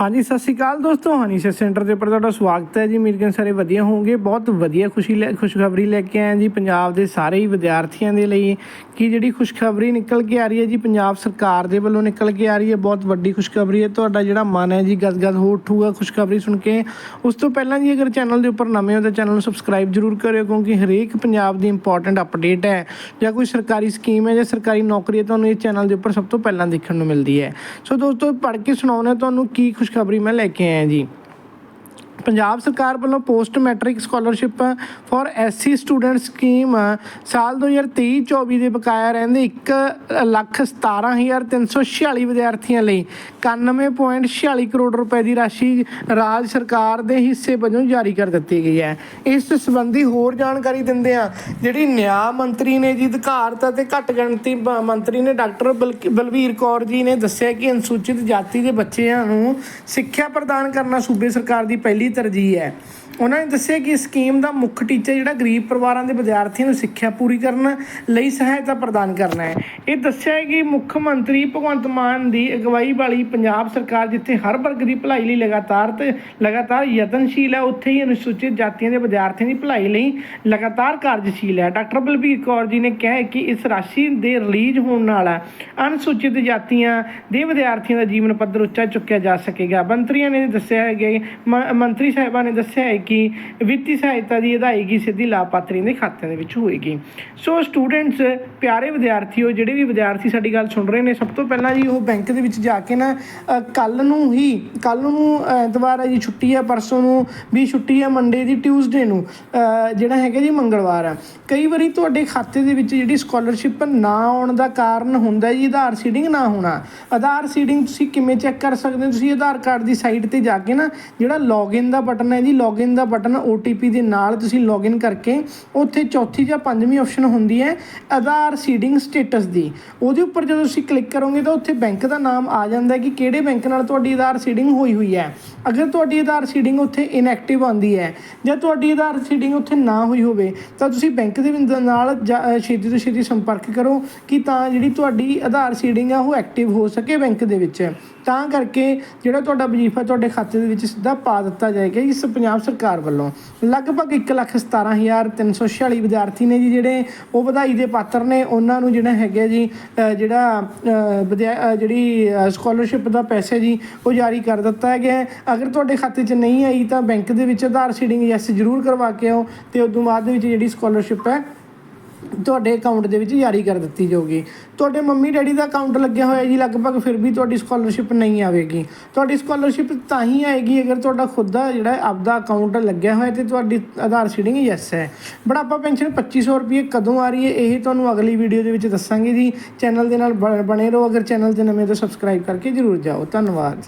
ਹਾਂਜੀ, ਸਤਿ ਸ਼੍ਰੀ ਅਕਾਲ ਦੋਸਤੋ। ਹਨੀ ਸੇ ਸੈਂਟਰ ਦੇ ਉੱਪਰ ਤੁਹਾਡਾ ਸਵਾਗਤ ਹੈ ਜੀ। ਉਮੀਦ ਕਰਨ ਸਾਰੇ ਵਧੀਆ ਹੋਵੋਗੇ ਬਹੁਤ ਵਧੀਆ ਖੁਸ਼ੀ ਲੈ, ਖੁਸ਼ਖਬਰੀ ਲੈ ਕੇ ਆਏ ਜੀ। ਪੰਜਾਬ ਦੇ ਸਾਰੇ ਹੀ ਵਿਦਿਆਰਥੀਆਂ ਦੇ ਲਈ ਕਿ ਜਿਹੜੀ ਖੁਸ਼ਖਬਰੀ ਨਿਕਲ ਕੇ ਆ ਰਹੀ ਹੈ ਜੀ, ਪੰਜਾਬ ਸਰਕਾਰ ਦੇ ਵੱਲੋਂ ਨਿਕਲ ਕੇ ਆ ਰਹੀ ਹੈ। ਬਹੁਤ ਵੱਡੀ ਖੁਸ਼ਖਬਰੀ ਹੈ। ਤੁਹਾਡਾ ਜਿਹੜਾ ਮਨ ਹੈ ਜੀ, ਗਦਗਦ ਹੋ ਉੱਠੂਗਾ ਖੁਸ਼ਖਬਰੀ ਸੁਣ ਕੇ। ਉਸ ਤੋਂ ਪਹਿਲਾਂ ਜੀ, ਅਗਰ ਚੈਨਲ ਦੇ ਉੱਪਰ ਨਵੇਂ ਹੋ ਤਾਂ ਚੈਨਲ ਨੂੰ ਸਬਸਕ੍ਰਾਈਬ ਜ਼ਰੂਰ ਕਰਿਓ, ਕਿਉਂਕਿ ਹਰੇਕ ਪੰਜਾਬ ਦੀ ਇੰਪੋਰਟੈਂਟ ਅਪਡੇਟ ਹੈ। ਜਾਂ ਕੋਈ ਸਰਕਾਰੀ ਸਕੀਮ ਹੈ ਜਾਂ ਸਰਕਾਰੀ ਨੌਕਰੀ ਹੈ, ਤੁਹਾਨੂੰ ਇਹ ਚੈਨਲ ਦੇ ਉੱਪਰ ਸਭ ਤੋਂ ਪਹਿਲਾਂ ਦੇਖਣ ਨੂੰ ਮਿਲਦੀ ਹੈ। ਸੋ ਦੋਸਤੋ, ਪੜ੍ਹ ਕੇ ਸੁਣਾਉਣਾ ਤੁਹਾਨੂੰ ਕੀ ਖੁਸ਼ਖਬਰੀ ਮੈਂ ਲੈ ਕੇ ਆਇਆ ਜੀ। ਪੰਜਾਬ ਸਰਕਾਰ ਵੱਲੋਂ post matric scholarship for SC student scheme ਸਾਲ 2023-24 ਦੇ ਬਕਾਇਆ ਰਹਿੰਦੇ 11,17,346 ਵਿਦਿਆਰਥੀਆਂ ਲਈ 91.46 ਕਰੋੜ ਰੁਪਏ ਦੀ ਰਾਸ਼ੀ ਰਾਜ ਸਰਕਾਰ ਦੇ ਹਿੱਸੇ ਵਜੋਂ ਜਾਰੀ ਕਰ ਦਿੱਤੀ ਗਈ ਹੈ। ਇਸ ਸੰਬੰਧੀ ਹੋਰ ਜਾਣਕਾਰੀ ਦਿੰਦੇ ਆ ਜਿਹੜੀ ਨਿਆਂ ਮੰਤਰੀ ਨੇ ਜੀ ਅਧਿਕਾਰਤਾ ਤੇ ਘੱਟ ਗਿਣਤੀ ਬ- ਮੰਤਰੀ ਨੇ ਡਾਕਟਰ ਬਲਕ- ਬਲਵੀਰ ਕੌਰ ਜੀ ਨੇ ਦੱਸਿਆ ਕਿ ਅਨੁਸੂਚਿਤ ਜਾਤੀ ਦੇ ਬੱਚਿਆਂ ਨੂੰ ਸਿੱਖਿਆ ਪ੍ਰਦਾਨ ਕਰਨਾ ਸੂਬੇ ਸਰਕਾਰ ਦੀ ਪਹਿਲੀ ਤਰਜੀਹ ਹੈ। ਉਹਨਾਂ ਨੇ ਦੱਸਿਆ ਕਿ ਇਸ ਸਕੀਮ ਦਾ ਮੁੱਖ ਟੀਚਾ ਜਿਹੜਾ ਗਰੀਬ ਪਰਿਵਾਰਾਂ ਦੇ ਵਿਦਿਆਰਥੀਆਂ ਨੂੰ ਸਿੱਖਿਆ ਪੂਰੀ ਕਰਨ ਲਈ ਸਹਾਇਤਾ ਪ੍ਰਦਾਨ ਕਰਨਾ ਹੈ। ਇਹ ਦੱਸਿਆ ਹੈ ਕਿ ਮੁੱਖ ਮੰਤਰੀ ਭਗਵੰਤ ਮਾਨ ਦੀ ਅਗਵਾਈ ਵਾਲੀ ਪੰਜਾਬ ਸਰਕਾਰ ਜਿੱਥੇ ਹਰ ਵਰਗ ਦੀ ਭਲਾਈ ਲਈ ਲਗਾਤਾਰ ਤੇ ਲਗਾਤਾਰ ਯਤਨਸ਼ੀਲ ਹੈ, ਉੱਥੇ ਹੀ ਅਨੁਸੂਚਿਤ ਜਾਤੀਆਂ ਦੇ ਵਿਦਿਆਰਥੀਆਂ ਦੀ ਭਲਾਈ ਲਈ ਲਗਾਤਾਰ ਕਾਰਜਸ਼ੀਲ ਹੈ। ਡਾਕਟਰ ਬਲਬੀਰ ਕੌਰ ਜੀ ਨੇ ਕਿਹਾ ਕਿ ਇਸ ਰਾਸ਼ੀ ਦੇ ਰਿਲੀਜ਼ ਹੋਣ ਨਾਲ ਅਨੁਸੂਚਿਤ ਜਾਤੀਆਂ ਦੇ ਵਿਦਿਆਰਥੀਆਂ ਦਾ ਜੀਵਨ ਪੱਧਰ ਉੱਚਾ ਚੁੱਕਿਆ ਜਾ ਸਕੇਗਾ। ਮੰਤਰੀਆਂ ਨੇ ਦੱਸਿਆ ਹੈ ਕਿ ਮ- ਮੰਤਰੀ ਸਾਹਿਬਾਂ ਨੇ ਦੱਸਿਆ ਹੈ ਕਿ ਵਿੱਤੀ ਸਹਾਇਤਾ ਦੀ ਅਦਾਇਗੀ ਸਿੱਧੀ ਲਾਭਪਾਤਰੀ ਦੇ ਖਾਤਿਆਂ ਦੇ ਵਿੱਚ ਹੋਏਗੀ। ਸੋ ਸਟੂਡੈਂਟਸ ਪਿਆਰੇ ਵਿਦਿਆਰਥੀਓ, ਜਿਹੜੇ ਵੀ ਵਿਦਿਆਰਥੀ ਸਾਡੀ ਗੱਲ ਸੁਣ ਰਹੇ ਨੇ, ਸਭ ਤੋਂ ਪਹਿਲਾਂ ਜੀ ਉਹ ਬੈਂਕ ਦੇ ਵਿੱਚ ਜਾ ਕੇ ਨਾ ਕੱਲ ਨੂੰ ਹੀ ਕੱਲ ਨੂੰ ਐਤਵਾਰ ਹੈ ਜੀ, ਛੁੱਟੀ ਹੈ, ਪਰਸੋਂ ਨੂੰ ਵੀ ਛੁੱਟੀ ਹੈ ਮੰਡੇ ਦੀ ਟਿਊਜ਼ਡੇ ਨੂੰ ਜਿਹੜਾ ਹੈਗਾ ਜੀ ਮੰਗਲਵਾਰ ਆ ਕਈ ਵਾਰੀ ਤੁਹਾਡੇ ਖਾਤੇ ਦੇ ਵਿੱਚ ਜਿਹੜੀ ਸਕਾਲਰਸ਼ਿਪ ਨਾ ਆਉਣ ਦਾ ਕਾਰਨ ਹੁੰਦਾ ਜੀ, ਆਧਾਰ ਸੀਡਿੰਗ ਨਾ ਹੋਣਾ। ਆਧਾਰ ਸੀਡਿੰਗ ਤੁਸੀਂ ਕਿਵੇਂ ਚੈੱਕ ਕਰ ਸਕਦੇ ਹੋ? ਤੁਸੀਂ ਆਧਾਰ ਕਾਰਡ ਦੀ ਸਾਈਟ ਤੇ ਜਾ ਕੇ ਨਾ, ਜਿਹੜਾ ਲੌਗਇਨ ਦਾ ਬਟਨ ਹੈ ਜੀ ਲੌਗਇਨ ਦਾ ਬਟਨ OTP ਦੇ ਨਾਲ ਤੁਸੀਂ ਲੌਗਇਨ ਕਰਕੇ ਉੱਥੇ ਚੌਥੀ ਜਾਂ ਪੰਜਵੀਂ ਆਪਸ਼ਨ ਹੁੰਦੀ ਹੈ ਆਧਾਰ ਸੀਡਿੰਗ ਸਟੇਟਸ ਦੀ। ਉਹਦੇ ਉੱਪਰ ਜਦੋਂ ਤੁਸੀਂ ਕਲਿੱਕ ਕਰੋਗੇ ਤਾਂ ਉੱਥੇ ਬੈਂਕ ਦਾ ਨਾਮ ਆ ਜਾਂਦਾ ਹੈ ਕਿ ਕਿਹੜੇ ਬੈਂਕ ਨਾਲ ਤੁਹਾਡੀ ਆਧਾਰ ਸੀਡਿੰਗ ਹੋਈ ਹੋਈ ਹੈ। ਅਗਰ ਤੁਹਾਡੀ ਆਧਾਰ ਸੀਡਿੰਗ ਉੱਥੇ ਇਨਐਕਟਿਵ ਆਉਂਦੀ ਹੈ ਜਾਂ ਤੁਹਾਡੀ ਆਧਾਰ ਸੀਡਿੰਗ ਉੱਥੇ ਨਾ ਹੋਈ ਹੋਵੇ, ਤਾਂ ਤੁਸੀਂ ਬੈਂਕ ਦੇ ਨਾਲ ਜਾ- ਛੇਤੀ ਤੋਂ ਛੇਤੀ ਸੰਪਰਕ ਕਰੋ ਕਿ ਤਾਂ ਜਿਹੜੀ ਤੁਹਾਡੀ ਆਧਾਰ ਸੀਡਿੰਗ ਆ ਉਹ ਐਕਟਿਵ ਹੋ ਸਕੇ ਬੈਂਕ ਦੇ ਵਿੱਚ। ਤਾਂ ਕਰਕੇ ਜਿਹੜਾ ਤੁਹਾਡਾ ਵਜੀਫਾ ਤੁਹਾਡੇ ਖਾਤੇ ਦੇ ਵਿੱਚ ਸਿੱਧਾ ਪਾ ਦਿੱਤਾ ਜਾਏਗਾ। ਇਸ ਪੰਜਾਬ ਸਰਕਾਰ ਸਰਕਾਰ ਵੱਲੋਂ ਲਗਭਗ 1,17,346 ਵਿਦਿਆਰਥੀ ਨੇ ਜੀ ਜਿਹੜੇ ਉਹ ਵਧਾਈ ਦੇ ਪਾਤਰ ਨੇ। ਉਹਨਾਂ ਨੂੰ ਜਿਹੜਾ ਹੈਗਾ ਜੀ ਜਿਹੜਾ ਵਿਦਿਆ- ਜਿਹੜੀ ਸਕਾਲਰਸ਼ਿਪ ਦਾ ਪੈਸੇ ਜੀ ਉਹ ਜਾਰੀ ਕਰ ਦਿੱਤਾ ਗਿਆ ਅਗਰ ਤੁਹਾਡੇ ਖਾਤੇ 'ਚ ਨਹੀਂ ਆਈ ਤਾਂ ਬੈਂਕ ਦੇ ਵਿੱਚ ਆਧਾਰ ਸੀਡਿੰਗ ਯੈਸ ਜ਼ਰੂਰ ਕਰਵਾ ਕੇ ਆਓ ਤੇ ਉਸ ਤੋਂ ਬਾਅਦ ਦੇ ਵਿੱਚ ਜਿਹੜੀ ਸਕਾਲਰਸ਼ਿਪ ਹੈ ਤੁਹਾਡੇ ਅਕਾਊਂਟ ਦੇ ਵਿੱਚ ਜਾਰੀ ਕਰ ਦਿੱਤੀ ਜਾਊਗੀ। ਤੁਹਾਡੇ ਮੰਮੀ ਡੈਡੀ ਦਾ ਅਕਾਊਂਟ ਲੱਗਿਆ ਹੋਇਆ ਜੀ ਲਗਭਗ, ਫਿਰ ਵੀ ਤੁਹਾਡੀ ਸਕਾਲਰਸ਼ਿਪ ਨਹੀਂ ਆਵੇਗੀ। ਤੁਹਾਡੀ ਸਕਾਲਰਸ਼ਿਪ ਤਾਂ ਹੀ ਆਏਗੀ ਅਗਰ ਤੁਹਾਡਾ ਖੁਦ ਦਾ ਜਿਹੜਾ ਆਪਦਾ ਅਕਾਊਂਟ ਲੱਗਿਆ ਹੋਇਆ ਤੇ ਤੁਹਾਡੀ ਆਧਾਰ ਸੀਡਿੰਗ ਯੈਸ ਹੈ। ਬੁਢਾਪਾ ਪੈਨਸ਼ਨ 2500 ਰੁਪਏ ਕਦੋਂ ਆ ਰਹੀ ਹੈ, ਇਹ ਤੁਹਾਨੂੰ ਅਗਲੀ ਵੀਡੀਓ ਦੇ ਵਿੱਚ ਦੱਸਾਂਗੇ ਜੀ। ਚੈਨਲ ਦੇ ਨਾਲ ਬਣੇ ਰਹੋ। ਅਗਰ ਚੈਨਲ ਤੇ ਨਵੇਂ ਤਾਂ ਸਬਸਕ੍ਰਾਈਬ ਕਰਕੇ ਜਰੂਰ ਜਾਓ। ਧੰਨਵਾਦ।